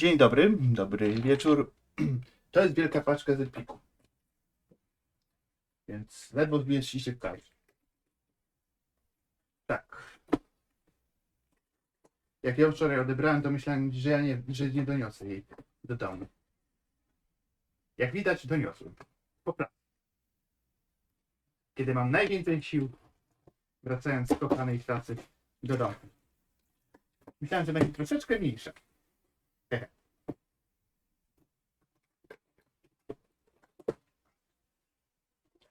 Dzień dobry, dobry wieczór. To jest wielka paczka z Epiku. Więc ledwo zmieści się w każdym. Tak. Jak ją wczoraj odebrałem, to myślałem, że ja nie, że nie doniosę jej do domu. Jak widać, doniosłem. Po. Kiedy mam najwięcej sił, wracając z kochanej pracy do domu. Myślałem, że będzie troszeczkę mniejsza.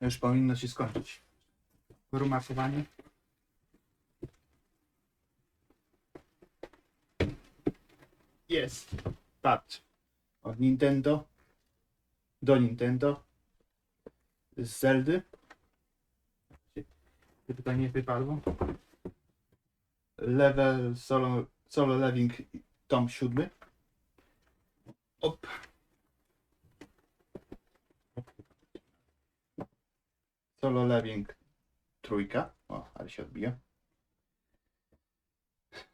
Już powinno się skończyć. Rumasowanie. Jest. Patrz. Od Nintendo do Nintendo. Z Zeldy. Żeby to nie wypadło. Level solo, solo leveling tom siódmy. Op. Solo leveling trójka. O, ale się odbija.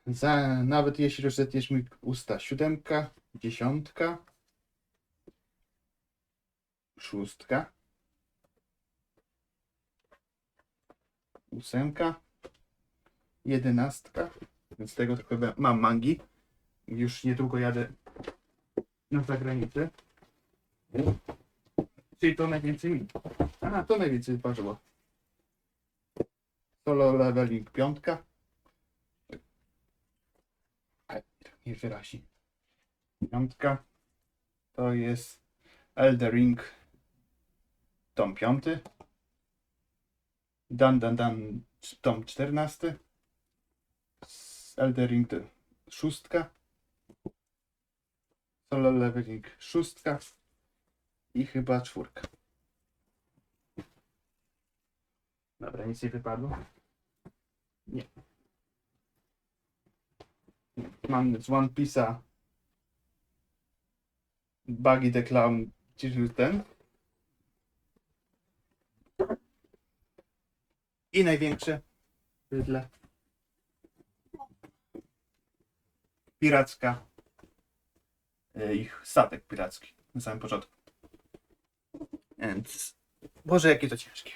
Za, nawet jeśli rozzetniesz mi usta, siódemka, dziesiątka, szóstka, ósemka, jedenastka, więc tego trochę mam mangi. Już niedługo jadę na zagranicę. Czyli to najwięcej mi. Aha, to najwięcej wyparzyło. Solo leveling piątka. Nie wyrazi. Piątka. To jest Elder Ring tom piąty. Dan Dan Dan tom czternasty. Elder Ring to szóstka. Solo leveling szóstka. I chyba czwórka. Dobra, nic nie wypadło. Nie. Mam z One Piece'a Buggy the Clown Ciszy ten. I największe bydle. Piracka. e, Ich statek piracki na samym początku. Więc Boże, jakie to ciężkie.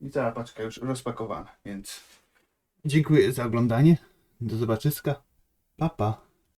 I cała paczka już rozpakowana, więc dziękuję za oglądanie. Do zobaczyska. Pa, pa.